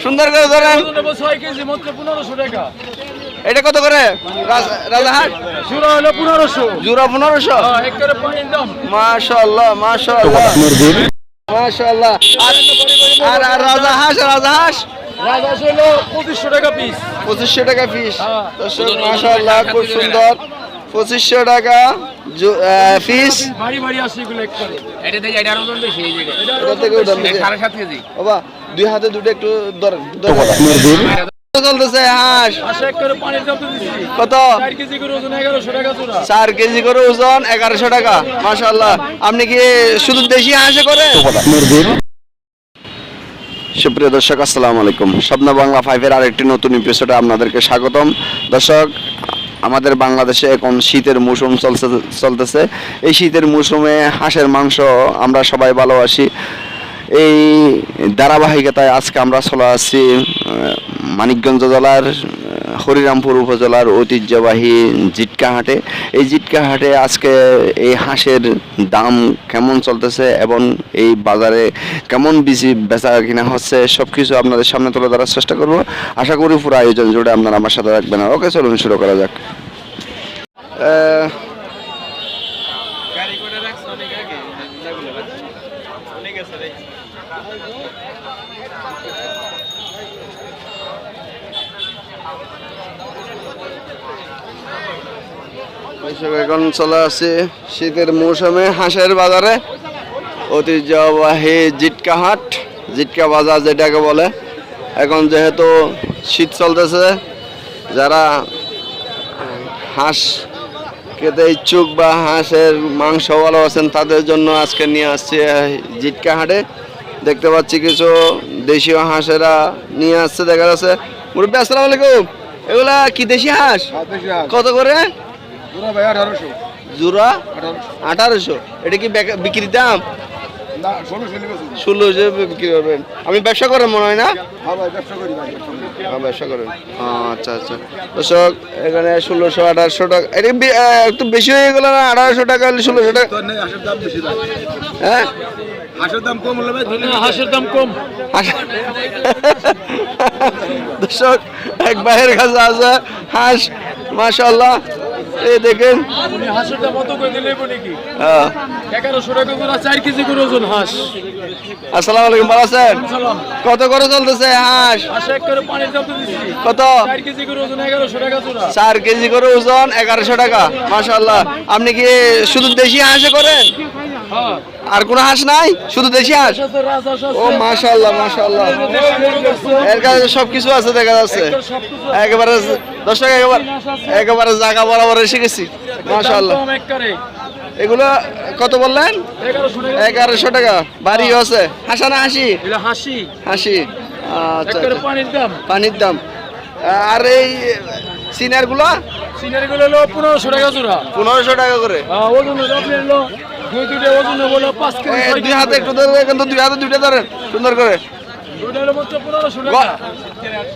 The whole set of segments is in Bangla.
সুন্দর করে ধরেন। এটা কত করে? রাজ- রাজাহাট? চূড়া হলো পনেরোশো। জুরা পনেরোশো? দাম। মাশাল্লাহ মাশাল্লাহ মাশাল্লাহ আর আর আর রাজা হাঁস রাজা হাঁস রাজা হলো পঁচিশশো টাকা পিস পঁচিশশো টাকা পিস হ্যাঁ। মাশাল্লাহ খুব সুন্দর। পঁচিশশো টাকা আসে এগুলো এটা থেকে বেশি এটা থেকে সাত কেজি। বাবা দুই হাতে দুটো একটু চলতেছে হাঁস। কত? চার কেজি করে ওজন এগারোশো টাকা আপনি কি শুধু দেশি হাঁসে করে? সুপ্রিয় দর্শক আসসালামু আলাইকুম। স্বপ্ন বাংলা ফাইভের আরেকটি নতুন এপিসোডে আপনাদেরকে স্বাগতম। দর্শক আমাদের বাংলাদেশে এখন শীতের মৌসুম চলছে চলতেছে। এই শীতের মৌসুমে হাঁসের মাংস আমরা সবাই ভালোবাসি। এই ধারাবাহিকতায় আজকে আমরা চলে আসছি মানিকগঞ্জ জেলার হরিরামপুর উপজেলার ঐতিহ্যবাহী জিটকা হাটে। এই জিটকা হাটে আজকে এই হাঁসের দাম কেমন চলতেছে এবং এই বাজারে কেমন বেশি বেচা কিনা হচ্ছে সব কিছু আপনাদের সামনে তুলে ধরার চেষ্টা করব। আশা করি পুরো আয়োজন জুড়ে আপনারা আমার সাথে রাখবেন ওকে, চলুন শুরু করা যাক আহ, দর্শক, এখন চলে আসছে শীতের মৌসুমে হাঁসের বাজারে। ঐতিহ্যবাহী জিটকা হাট জিটকা বাজার যেটাকে বলে। এখন যেহেতু শীত চলতেছে যারা হাঁস খেতে ইচ্ছুক বা হাঁসের মাংস ভালোবাসেন তাদের জন্য আজকে নিয়ে আসছে জিটকা হাটে। দেখতে পাচ্ছি কিছু দেশীয় হাঁসেরা নিয়ে আসছে দেখা যাচ্ছে। মুরব্বী আসসালামু আলাইকুম। এগুলা কি দেশি হাঁস। কত করে? জোড়া আঠারোশো। এটা কি বিক্রির দাম? ষোলোশো বিক্রি করবেন। আমি ব্যবসা করেন মনে হয় না? হ্যাঁ, ব্যবসা করেন। আচ্ছা আচ্ছা। দর্শক এখানে ষোলোশো আঠারোশো টাকা এটা একটু বেশি হয়ে গেল না? আঠারোশো টাকা হলে ষোলোশো টাকা হ্যাঁ? হাঁসের দাম কম হাঁসের দাম কম। দর্শক এক কাছে আছে হাঁস মাশাল্লাহ এই দেখেন। হ্যাঁ। আসসালামু আলাইকুম ভালো আছেন? কত করে চলতেছে হাঁস? কত? চার কেজি করে ওজন এগারোশো টাকা মাশাল্লাহ আপনি কি শুধু দেশি হাঁসে করেন? হ্যাঁ। আর কোনো হাঁস নাই? শুধু দেশি হাঁস? ও মাশাল্লাহ মাশাল্লাহ এর কাছে সব কিছু আছে দেখা যাচ্ছে। একেবারে দর্শক একেবারে একেবারে জায়গা বরাবর এসে গেছি। মাশাল্লাহ এগুলো কত বললেন? এগারোশো টাকা। বাড়ি আছে। হাসা না হাসি? হাসি। হাসি। আচ্ছা। পানির দাম। পানির দাম। আর এই সিনারগুলো সিনারি গুলো হলো পনেরোশো টাকা জোড়া। পনেরোশো টাকা করে। ওজন আপনি দুই দুইটা ওজন হলো পাঁচ কেজি দুই হাতে একটু ধরে কিন্তু দুই হাতে দুইটা ধরেন সুন্দর করে।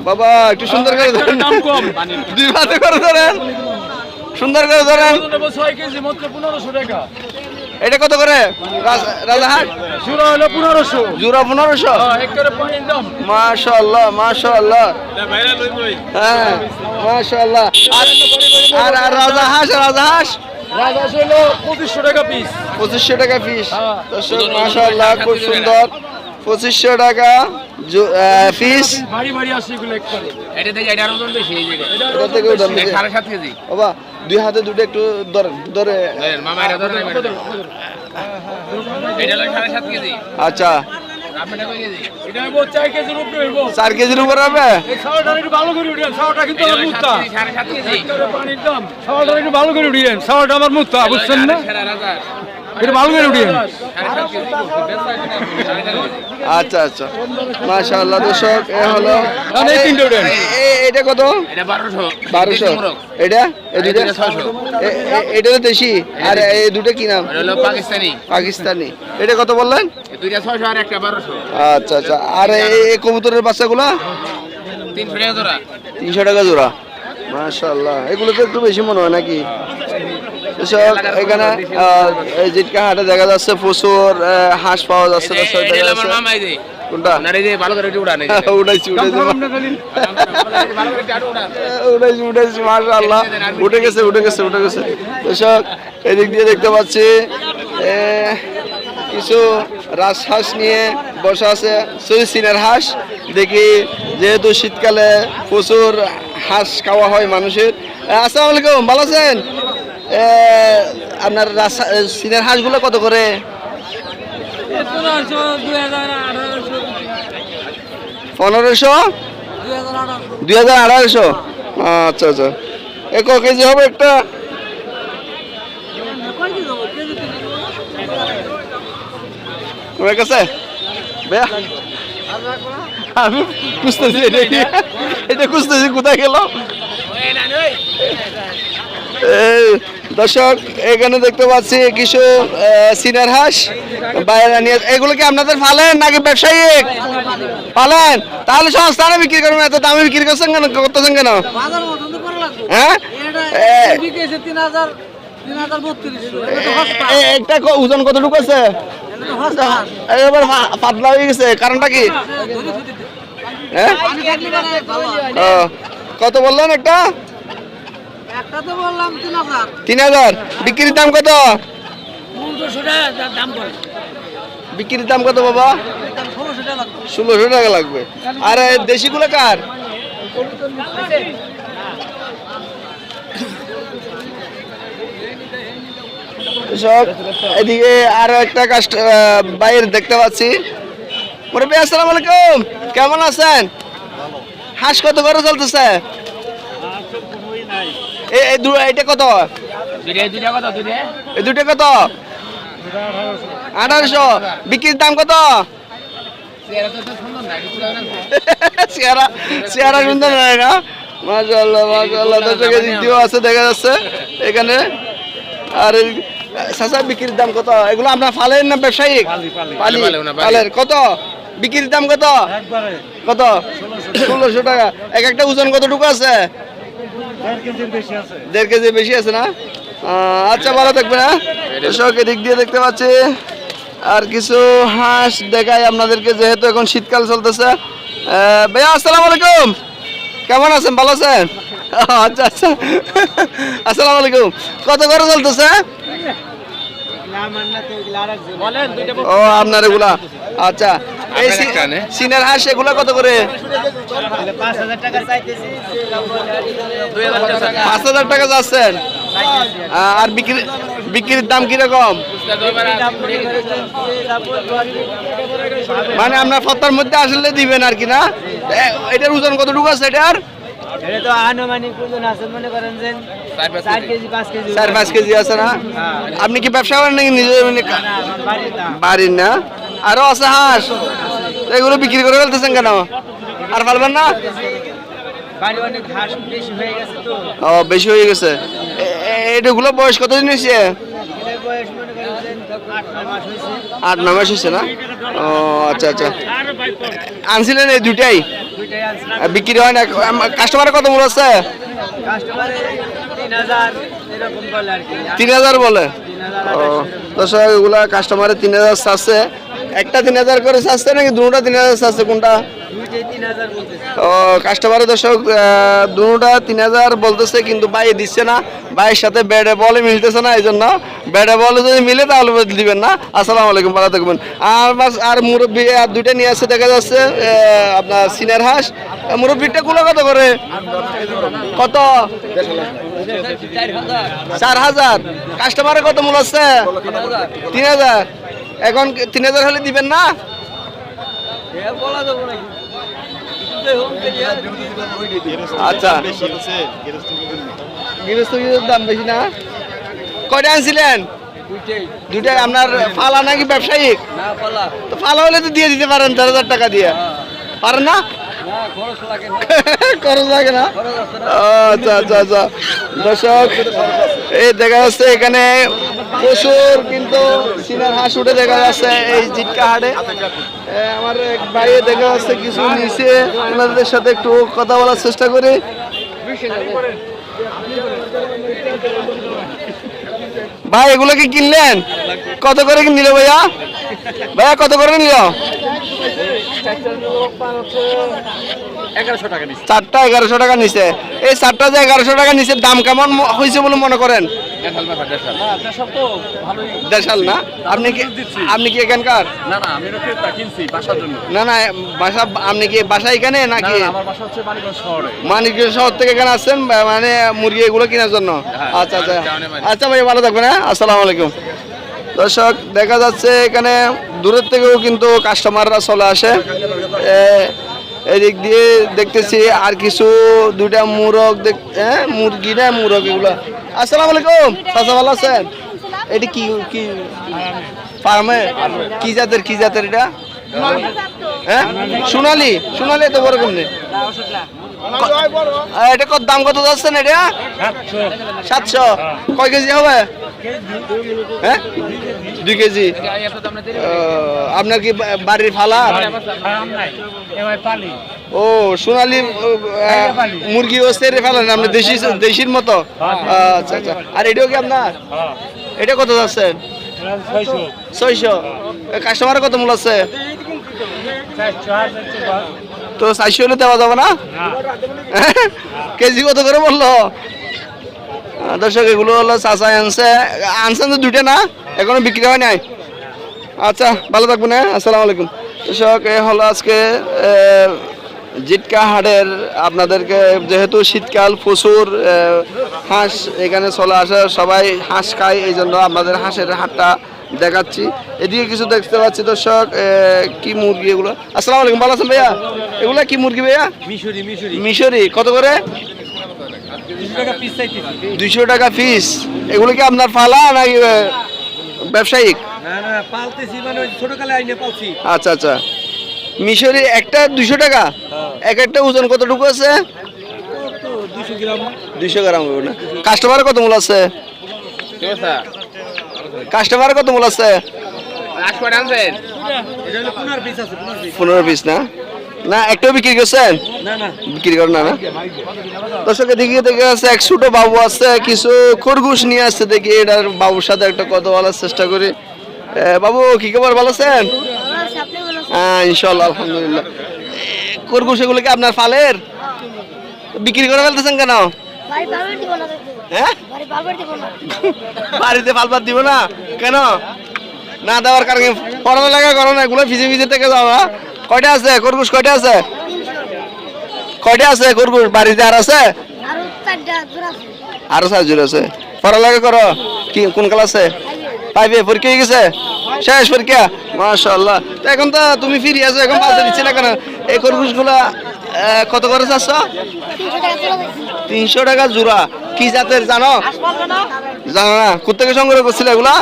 বাবা একটু সুন্দর করে ধরেন। দুই হাতে করে ধরেন। সুন্দর করে ধরেন। ছয় কেজি মাত্র পনেরোশো টাকা। এটা কত করে? রাজ- রাজাহাট? জোড়া হলো পনেরোশো। জুরা পনেরোশো? মাশাল্লাহ মাশাল্লাহ হ্যাঁ মাশাল্লাহ আর আর আর রাজা হাঁস রাজা হাঁস রাজহাঁস হলো পঁচিশশো টাকা পিস পঁচিশশো টাকা পিস হ্যাঁ। দর্শক মাশাল্লাহ খুব সুন্দর। পঁচিশশো টাকা কেজি। বাবা দুই হাতে দুটো একটু ধরে ধরে। ধরেন, কেজি। আচ্ছা। চার কেজির উপরে হবে? ভালো করে উঠিয়েন খাওয়াটা কিন্তু আমার মুক্তা পানির দাম খাওয়াটা একটু ভালো করে উঠিয়েন খাওয়াটা আমার মুক্তা বুঝছেন না? আচ্ছা আচ্ছা। মাশাআল্লাহ দর্শক এ হলো এই তিনটে এটা কত? এটা বারোশো। বারোশো। এটা? এই দুইটা? এটা 600 এ- এ- এটা তো দেশি। আর এই দুটো কি নাম? হলো পাকিস্তানি। পাকিস্তানি। এটা কত বললেন? দুইটা ছয়শো আর একটা বারোশো। আচ্ছা আচ্ছা। আর এই কবুতরের বাচ্চাগুলা? তিনশো টাকা জোড়া। তিনশো টাকা জোড়া। মাশাআল্লাহ। এগুলো তো একটু বেশি মনে হয় নাকি? এসব এখানে জিটকা হাটে দেখা যাচ্ছে প্রচুর হাঁস পাওয়া যাচ্ছে কোনটা। উঠাইছি উঠাইছি। উঠাইছি উঠে গেছে উঠে গেছে উঠে গেছে। দর্শক এদিক দিয়ে দেখতে পাচ্ছি কিছু রাজহাঁস নিয়ে বসা আছে। সিনের হাঁস দেখি যেহেতু শীতকালে প্রচুর হাঁস খাওয়া হয় মানুষের। আসসালামু আলাইকুম ভালো আছেন? আপনার সিনের হাঁসগুলো কত করে? পনেরোশো দুই হাজার আড়াইশো আচ্ছা আচ্ছা। এ ক কেজি হবে একটা? তোমার কাছে আমি খুঁজতেছি এটা খুঁজতেছি কোথায় গেল? দর্শক এখানে দেখতে পাচ্ছি কিছু সিনার হাঁস বাইরে নিয়ে এগুলো কি আপনাদের ফালেন নাকি ব্যবসায়িক ফালেন? তাহলে সংস্থানে বিক্রি করবেন এত দামে বিক্রি করছেন কেন? করতেছেন কেন? হ্যাঁ? একটা ওজন কতটুকু আছে? এটা তো হস্তা এবার পাতলা হয়ে গেছে কারণটা কি? হ্যাঁ? কত বললেন একটা? তিন হাজার। বিক্রির দাম কত? বিক্রির দাম কত বাবা? ষোলোশো টাকা লাগবে। আর দেশিগুলো কার? এদিকে আরও একটা কাস্ট বাইর দেখতে পাচ্ছি। মুরব্বী আসসালামু আলাইকুম। কেমন আছেন? হাঁস কত করে চলতেছে? এটা কত? এই দুটো কত আঠারোশো। বিক্রির দাম কত? চেহারা সুন্দর। চেহারা নয় না? মাশাআল্লাহ মাশাআল্লাহ দর্শক এদিক আছে দেখা যাচ্ছে এখানে। আর এই বিক্রির দাম কত? এগুলো আপনার ফালের না ব্যবসায়িক? পালি পালি, পালি, না, পালি। পালের কত? বিক্রির দাম কত? কত? ষোলোশো টাকা। এক একটা ওজন কতটুকু আছে? দেড় কেজি বেশি আছে। না? আচ্ছা ভালো থাকবে না দর্শক এদিক দিয়ে দেখতে পাচ্ছি আর কিছু হাঁস দেখাই আপনাদেরকে যেহেতু এখন শীতকাল চলতেছে। ভাইয়া আসসালামু আলাইকুম। কেমন আছেন? ভালো আছেন? আচ্ছা আচ্ছা। আসসালামু আলাইকুম। কত করে চলতেছে? ও আপনার এগুলা। আচ্ছা এই সিনার হাঁস এগুলা কত করে? পাঁচ হাজার টাকা যাচ্ছেন। আর বিক্রি বিক্রির দাম কীরকম? মানে আপনার ফত্তার মধ্যে আসলে দিবেন আর কি না? এটার ওজন কতটুকু আছে এটার? মনে আপনি কি ব্যবসা করেন নাকি নিজের মানে বাড়ির না? আরও আছে হাঁস। এগুলো বিক্রি করে ফেলতেছেন কেন? আর পারবেন না? ও বেশি হয়ে গেছে। এটাগুলো বয়স কতদিন হয়েছে? আট নয় মাস হয়েছে। না? ও আচ্ছা আচ্ছা। আনছিলেন এই দুটাই বিক্রি হয় না? কাস্টমার কত মূল আছে? তিন হাজার বলে ও দর্শক এগুলা কাস্টমারে তিন হাজার চাচ্ছে একটা তিন হাজার করে চাচ্ছে নাকি দুটা তিন হাজার চাচ্ছে কোনটা? ও কাস্টমারে দর্শক দুটা তিন হাজার বলতেছে কিন্তু বাই দিচ্ছে না। বাইয়ের সাথে ব্যাটে বলে মিলতেছে না এই জন্য ব্যাটে বলে যদি মিলে তাহলে দিবেন না। আসসালামু আলাইকুম ভালো থাকবেন। আর বাস আর মুরব্বী আর দুইটা নিয়ে আসছে দেখা যাচ্ছে আপনার সিনিয়র হাঁস। মুরব্বীটা গুলো কত করে? কত? চার হাজার। কাস্টমারে কত মূল আছে? তিন হাজার। এখন তিন হাজার হলে দিবেন না? বলা আচ্ছা। গৃহস্থির দাম বেশি না? কয়টা আনছিলেন? দুটাই আপনার ফালা নাকি ব্যবসায়িক? না তো ফালা হলে তো দিয়ে দিতে পারেন চার হাজার টাকা দিয়ে। পারেন না না? খরচ লাগে না। আচ্ছা আচ্ছা আচ্ছা। দর্শক এই দেখা যাচ্ছে এখানে প্রচুর কিন্তু সিনার হাঁস উঠে দেখা যাচ্ছে এই জিটকা হাটে। আমার এক ভাইয়ে দেখা যাচ্ছে কিছু নিচে ওনাদের সাথে একটু কথা বলার চেষ্টা করি। ভাই এগুলো কি কিনলেন? কত করে কি নিল ভাইয়া? ভাইয়া কত করে নিল? চারটা এগারোশো টাকা নিচে এই চারটা যে এগারোশো টাকা নিচে দাম কেমন হয়েছে বলে মনে করেন? দেশাল না আপনি কি আপনি কি এখানকার? না না আমি না না বাসা আপনি কি বাসা এখানে নাকি? না, আমার বাসা হচ্ছে মানিকগঞ্জ শহর। থেকে এখানে আসছেন মানে মুরগি এগুলো কেনার জন্য? হ্যাঁ, আচ্ছা আচ্ছা। আচ্ছা ভাই ভালো থাকবেন হ্যাঁ? আসসালামু আলাইকুম। দর্শক, দেখা যাচ্ছে এখানে দূরের থেকেও কিন্তু কাস্টমাররা চলে আসে। এদিক দিয়ে দেখতেছি আর কিছু দুইটা মুরগ দেখ হ্যাঁ মুরগি না মুরগ এগুলো। আসসালামু আলাইকুম, চাচা ভালো আছেন? এটি কি কি? ফার্মে? কি জাতের কি জাতের এটা? হ্যাঁ সোনালি? সোনালি এত বড় কেমনে? এটা কত, দাম কত যাচ্ছেন এটা? সাতশো। কয় কেজি হবে? হ্যাঁ? দুই কেজি। আপনার কি বাড়ির ফালা? ও সোনালি মুরগি ও সেরে ফেলেন আপনি দেশি দেশির মতো? আচ্ছা আচ্ছা। আর এটাও কি আপনার? এটা কত যাচ্ছেন ছয়শো। কাস্টমার কত মূল আছে? তো চারশো হলে দেওয়া যাবে না? কেজি কত করে বলল? দর্শক এগুলো হলো চাচা আনছে। আনছেন তো দুইটা না? এখনও বিক্রি হয় নাই। আচ্ছা ভালো থাকবেন হ্যাঁ? আসসালামু আলাইকুম। দর্শক এ হলো আজকে জিটকা হাটের আপনাদেরকে যেহেতু শীতকাল প্রচুর হাঁস এখানে চলে আসে সবাই হাঁস খায় এই জন্য আপনাদের হাঁসের হাটটা দেখাচ্ছি। এদিকে কিছু দেখতে পাচ্ছি দর্শক কি মুরগি এগুলো? আসসালামু আলাইকুম ভালো আছেন ভাইয়া? এগুলো কি মুরগি ভাইয়া? মিশরি মিশরি। মিশরি কত করে? দুইশো টাকা পিস এগুলো কি আপনার ফালা নাকি ব্যবসায়িক? না না পালতেছি মানে ওই ছোটকালে আইনে পালছি। আচ্ছা আচ্ছা। মিশরি একটা দুইশো টাকা? এক একটা ওজন কতটুকু আছে? দুশো গ্রাম। দুইশো গ্রাম না। কাস্টমার কত মূল আছে? কাস্টমার কত মূল আছে? আট কয়টা আনছেন? এটা হলো পনেরো পিস না? না একটাও বিক্রি করছেন? না না। বিক্রি করেন না না? দর্শকে দেখি দেখে আছে এক বাবু আছে, কিছু খরগোশ নিয়ে আসছে, দেখি এটার বাবুর সাথে একটা কথা বলার চেষ্টা করি। বাবু, কি খবর? ভালো আছেন? হ্যাঁ ইনশাল্লাহ, আলহামদুলিল্লাহ। খরগোশ এগুলো কি আপনার ফালের? বিক্রি করে ফেলতেছেন কেন? হ্যাঁ? বাড়িতে ফালপাত দিব না? কেন? না দেওয়ার কারণে পড়ালেখা করো না, এগুলো ভিজে ভিজে থেকে যাও না কয়টা আছে? খরগোশ কয়টা আছে? কয়টা আছে বাড়িতে আর আছে? আরও আছে। আরও সাহায্য আছে। পড়ালেখা করো? কি কোন ক্লাসে? পাইবে পরীক্ষা হয়ে গেছে? শেষ পরীক্ষা? মাশাআল্লাহ। তো এখন তো তুমি ফিরে আছো এখন পালতে দিচ্ছে না কেন? এই খরগোশগুলা কত করে চাচ্ছ? তিনশো টাকা জোড়া কি জাতের জানো? জানো না? কোথেকে সংগ্রহ করছিলে এগুলা?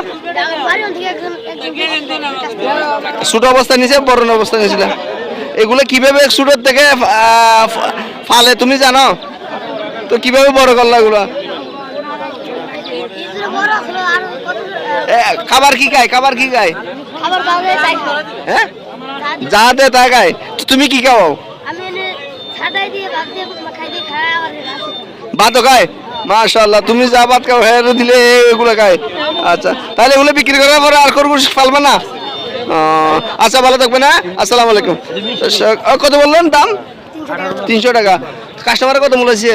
ছোট অবস্থা নিছে বড় অবস্থা নিয়েছিল এগুলো কীভাবে ছোটোর থেকে ফালে, তুমি জানো? তো কীভাবে বড় করল এগুলো? খাবার কি খায়? খাবার কি খায়? হ্যাঁ? যা দে, তা খায়। তুমি কি খাও। ভাতও খায়? মাশাল্লাহ তুমি যা ভাত খাও হ্যাঁ দিলে এগুলো খায়। আচ্ছা তাহলে এগুলো বিক্রি করার পরে আর খরগোশ ফালবে না? আচ্ছা ভালো থাকবে না আসসালামু আলাইকুম। কত বললেন দাম? তিনশো টাকা। কাস্টমার কত আছে?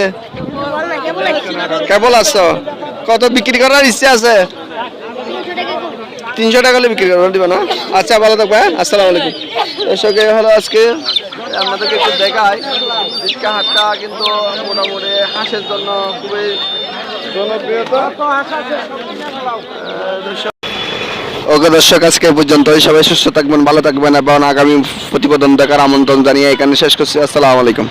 কেবল আসছো কত বিক্রি করার ইচ্ছে আছে? তিনশো টাকা হলে বিক্রি করবেন দিবে না আচ্ছা ভালো থাকবে হ্যাঁ? আসসালামু আলাইকুম। দর্শক হলো আজকে আপনাদেরকে একটু দেখায় রিক্কা হাটটা কিন্তু মোটামুটি হাঁসের জন্য খুবই জনপ্রিয়তা। ওকে দর্শক, আজকে পর্যন্ত পর্যন্তই। সবাই সুস্থ থাকবেন, ভালো থাকবেন এবং আগামী প্রতিবেদন দেখার আমন্ত্রণ জানিয়ে এখানে শেষ করছি। আসসালামু আলাইকুম।